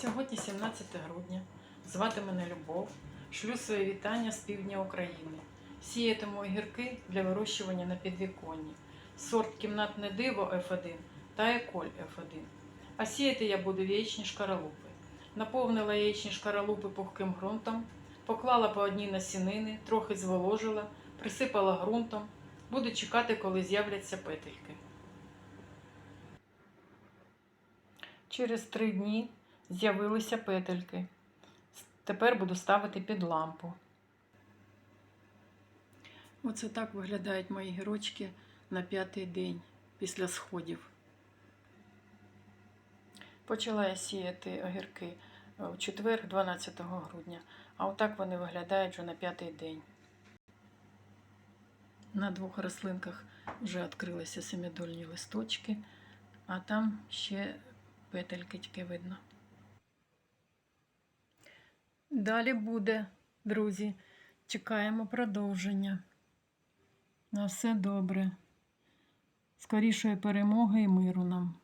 Сьогодні 17 грудня. Звати мене Любов. Шлю свої вітання з півдня України. Сіятиму огірки для вирощування на підвіконні. Сорт кімнатне диво F1 та еколь F1. А сіяти я буду яєчні шкаралупи. Наповнила яєчні шкаралупи пухким ґрунтом, поклала по одній насінини, трохи зволожила, присипала ґрунтом. Буду чекати, коли з'являться петельки. Через три дні з'явилися петельки. Тепер буду ставити під лампу. Оце так виглядають мої гірочки на п'ятий день після сходів. Почала я сіяти огірки у четвер, 12 грудня, а отак вони виглядають вже на п'ятий день. На двох рослинках вже відкрилися семидольні листочки, а там ще петельки тільки видно. Далі буде, друзі. Чекаємо продовження. На все добре. Скорішої перемоги і миру нам.